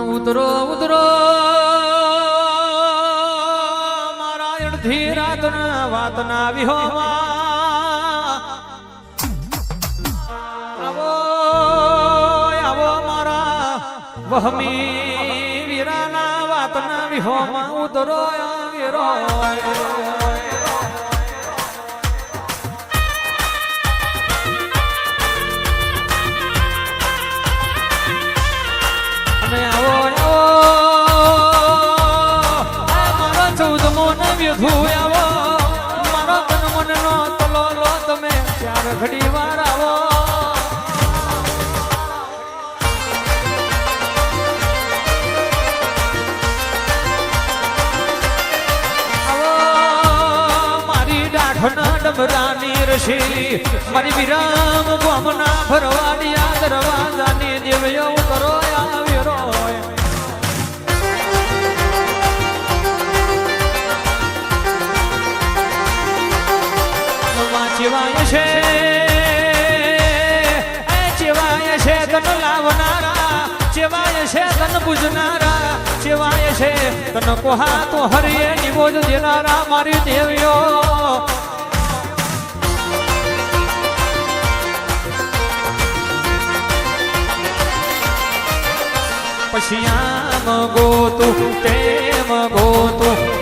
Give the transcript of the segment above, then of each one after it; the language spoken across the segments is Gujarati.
ઉતરો ઉતરો. મારા અડધી રાતના વાતના મારા વહમી વીરાના વાતના વિહોમાં ઉતરો વીરો આવો મારો તન મનનો તલો આવો. આવો, મારી વિરામ ગોમના ભરવાડિયા દરવાજાની દેવયો કરો આવ્યો ચેવાય છે, એ ચેવાય છે તન લાવનારા, ચેવાય છે તન પૂજનારા, ચેવાય છે તન કોહા તો હરિયે નિમોજ દેનારા મારી દેવીઓ. પછી આમ ગોતું, તેમ ગોતું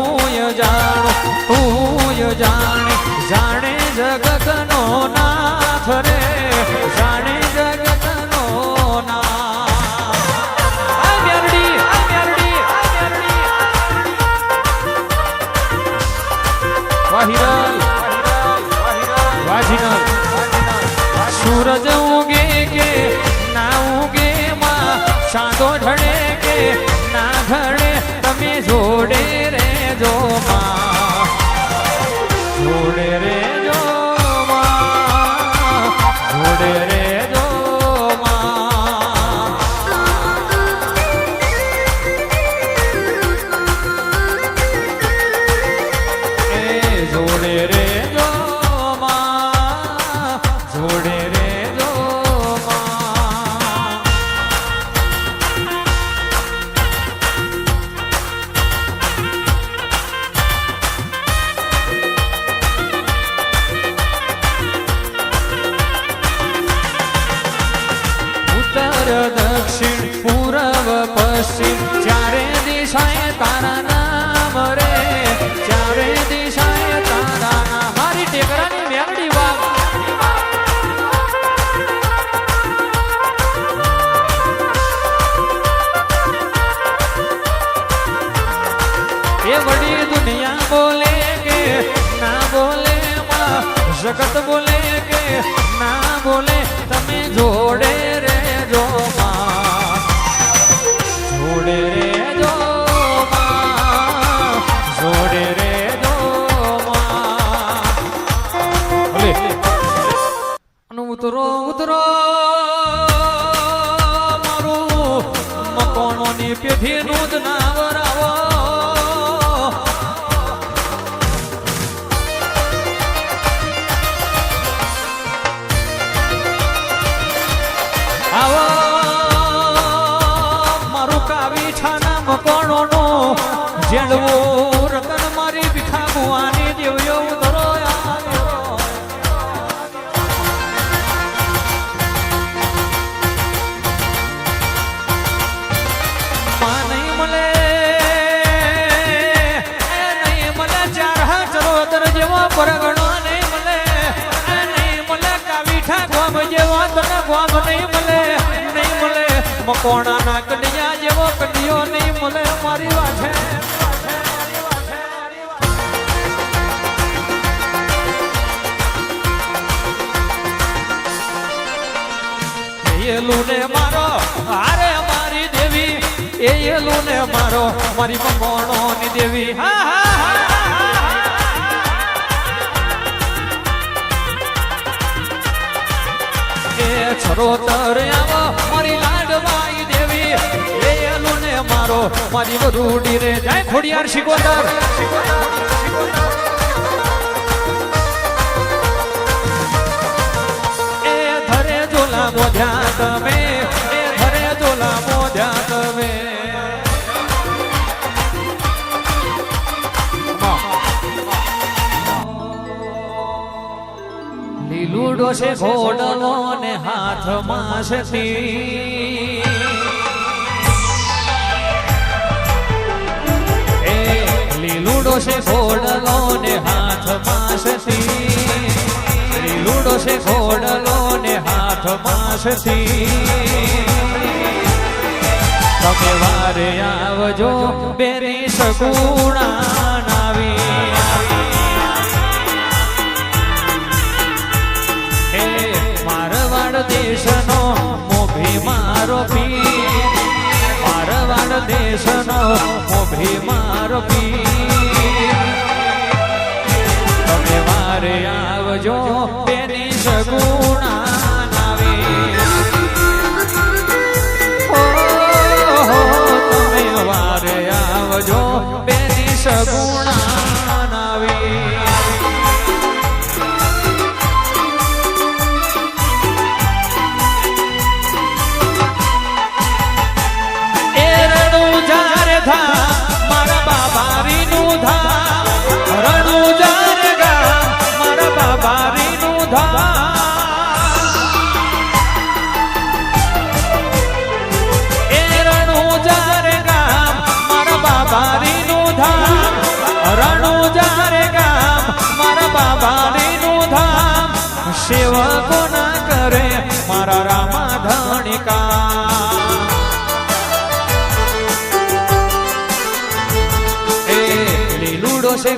વાહ હિરલ સૂરજ ઉગે કે ના ઉગે માં ચાંદો ઢળે કે ના ઢળે તમે જોડે ઉત્તર દક્ષિણ પૂરવ પશ્ચિમ. ચારે દિશાએ તારા નામ રે, ચારે દિશાએ તારા નામ. મારી ટેકરાની મેલડી વાગ એ વડી દુનિયા બોલે કે, ના બોલે માં, જગત બોલે પેઢીનું જ નામ મળે મકોણાના કડિયા જેવો કડિયો નહીં મળે મારી વાછે એલું મારો હારે મારી દેવી. એ એલું ને મારો મારી મકોણો ની દેવી હા હા હા, એ છરોતર આવો ને મારી વરુડી રે જાય ખોડિયાર શિકોતર એ ધરે જોલા મોઢ્યા તમે, એ ધરે જોલા મોઢ્યા તમે લીલુડો છે ઘોડલો ને હાથમાં છે તીર. લીલુડો છે ઘોડલો ને હાથ માસથી શ્રી લૂડો છે ઘોડલો ને હાથ માસથી તમે વારે આવજો બેરી સગુણા નાવી મારવાડ દેશનો મોભી મારો પી. મારવાડ દેશનો મોભી મારો પીર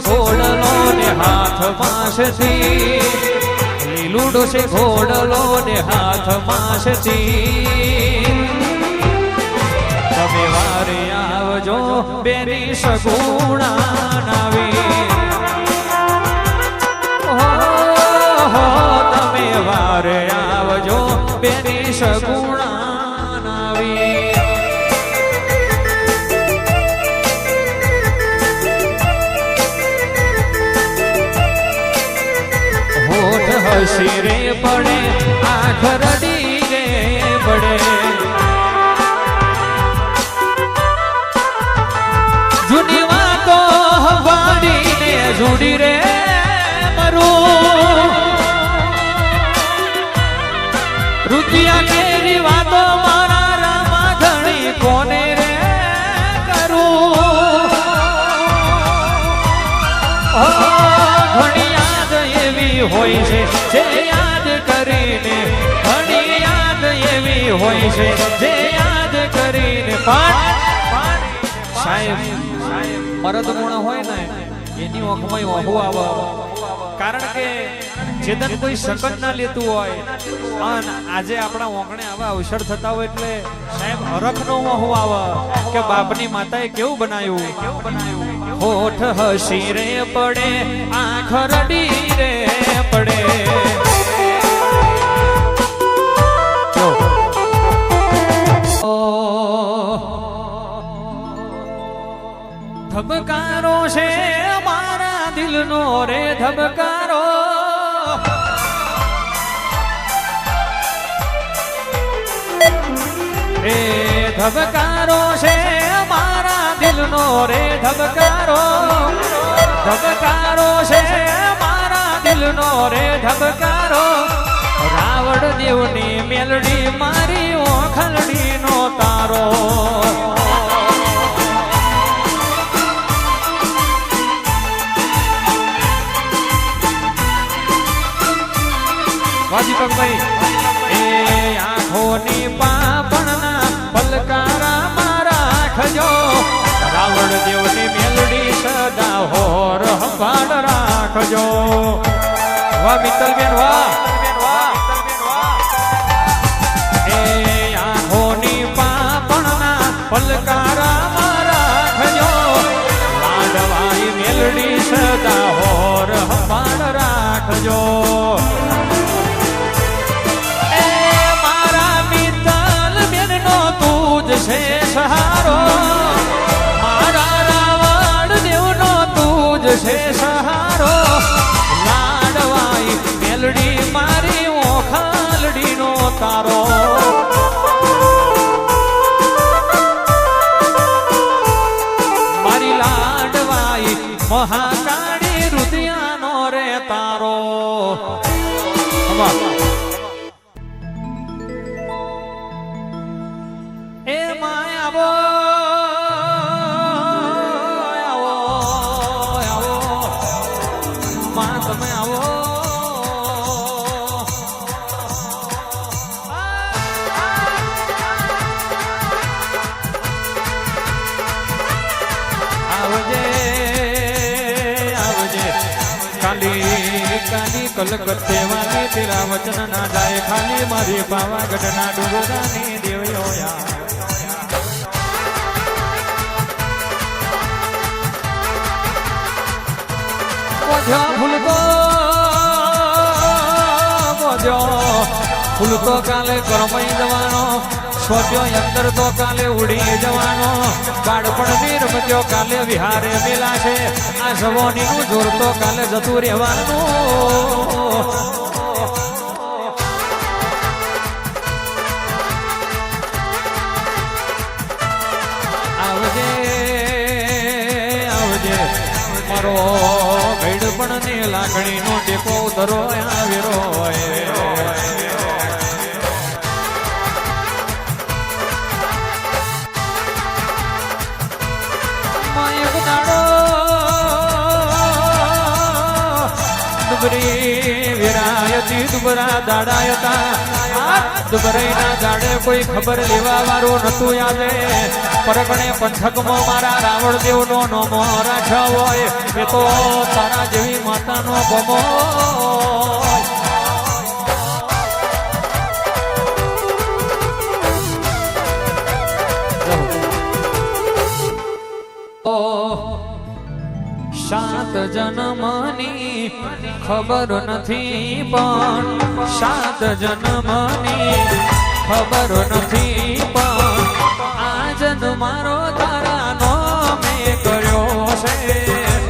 ઘોડલો ને હાથ છે લીલું ડોસે ઘોડલો ને હાથ તીર. તમે વારે આવજો બેની સગુણા નાવી હોઠ હસી રે પડે, આંખ રડી રે પડે જૂની વાતો વાડીને જુડી રે ઘણી કોને રે કરું? ઘણી એવી હોય છે, જે યાદ કરીને, ઘણી યાદ એવી હોય છે, જે યાદ કરીને પણ સાહેબ મરદ ગુણ હોય ને, એની ઓખમાં વહુ આવે કારણ કે ચેતન કોઈ શકન ના લેતું હોય, પણ આજે આપણા ઓગણે આવા અવસર થતા હોય એટલે સાહેબ હરખ નો ઓહુ આવે કે બાપની માતાએ કેવું બનાવ્યું કેવું બનાવ્યું? હોઠ હસી રે પડે, આંખ રડી રે પડે. ધબકારો છે મારા દિલનો રે ધબકારો. રે ધબકારો છે દિલનો રે ધબકારો ધબકારો છે મારા દિલનો રે ધબકારો. રાવણ દેવની મેલડી મારી ઓખલડી નો તારો. વાજી પગભાઈ એ આંખોની પાપણના સંભાળ રાખજો. વાહ મિત્તલબેન વાહ. પલકારા કાલી કલકત્તે વાલી તેરા વચન ના જાય ખાલી મારી પાવાગઢ ના ડુંગરાની દેવયોયા મોજો ફૂલતો ફૂલતો કાલે કરમઈ જવાનો. સોચ્યો અંદર તો કાલે ઉડી જવાનો. વીર રમત્યો કાલે વિહારે મેલાશે. આ સવોની નું જોર તો કાલે જતું રહેવાનું. આવજે આવજે. મારો ભેડપણ લાગણીનો ટેકો ધરો આવેરો દાડે કોઈ ખબર લેવા વાળું નતું યાદે પરગણે પંથકમાં મારા રાવણ દેવનો નોમો રાખ્યો હોય. એ તો તારા જેવી માતાનો ગમો. સાત જન્મની ખબર નથી પણ સાત જન્મની ખબર નથી પણ આ જન્મ મારો તારાનો મેં કર્યો છે.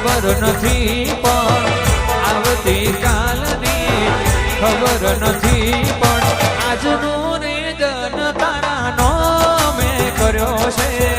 ખબર નથી પણ આવતી કાલની ખબર નથી પણ આજનો ને જન મારો મેલડીનો મેં કર્યો છે.